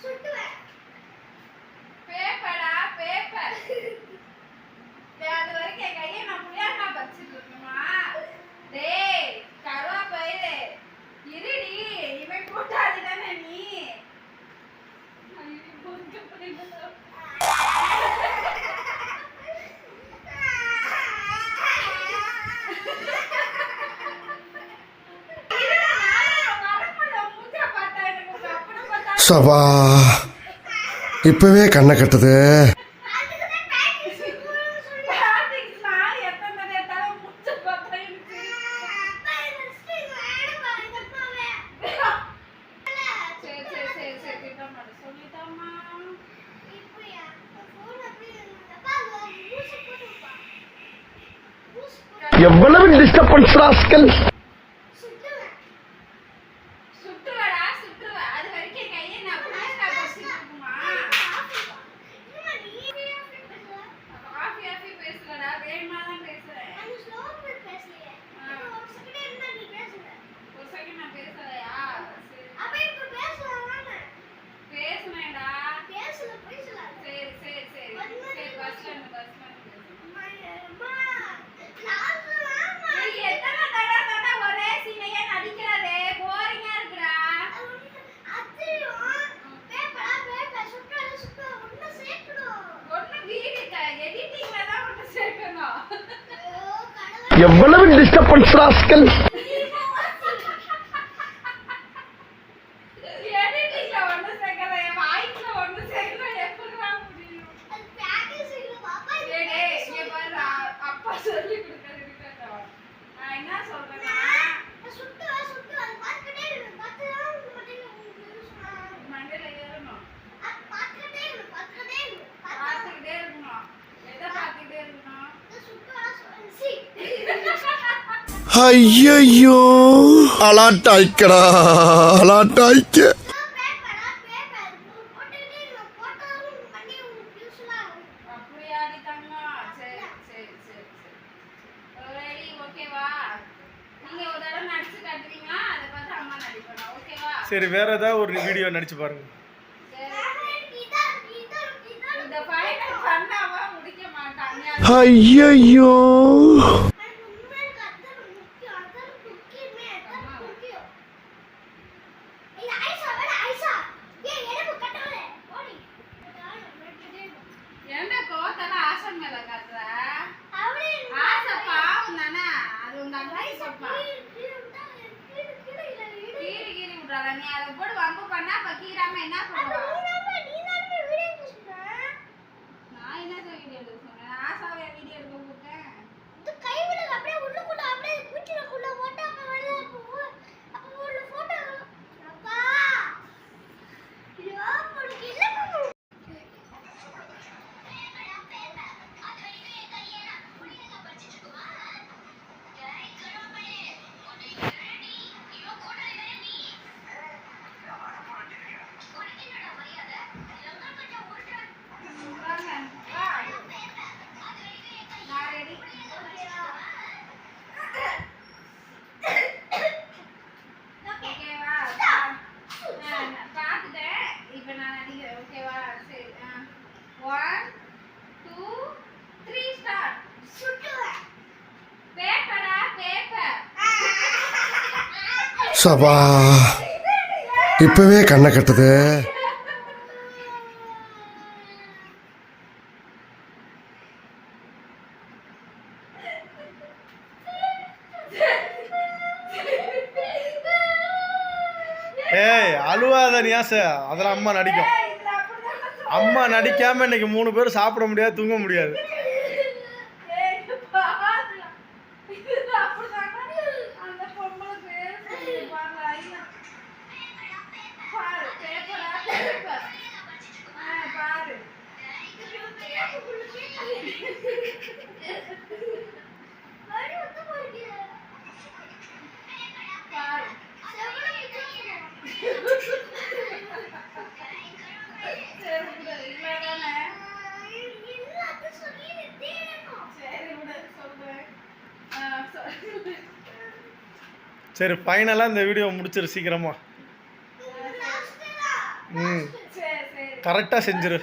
说对 சபா. இப்பவே கண்ணை கட்டுது. எவ்வளவு டிஸ்டர்பன்ஸ் ராஸ்கல்? வேகமா தான் பேசுறேன். ஒரு செகண்ட் நான் பேசலையா சரி. பேசுனேன்டா எவ்வளவு டிஸ்டர்பன்ஸ் ராஸ்கல்? அம்மா நடிக்கணும், ஓகேவா? சரி வேற ஏதாவது ஒரு வீடியோ நடிச்சு பாருங்க. ஐயோ அது உங்க அண்ணாச்சி கீறி கீறி விடுறாளா? நீ அதை போட்டு வம்பு பண்ணா அப்ப கீராம என்ன பண்ணுவா? சபா இப்பவே கண்ணை கட்டுது. ஏய் அழுவாத நியாச அதெல்லாம் அம்மா நடிக்கும். அம்மா நடிக்காம இன்னைக்கு மூணு பேரும் சாப்பிட முடியாது தூங்க முடியாது. சரி ஃபைனலாக இந்த வீடியோ முடிச்சிரு சீக்கிரமா. ம். கரெக்டாக செஞ்சிரு.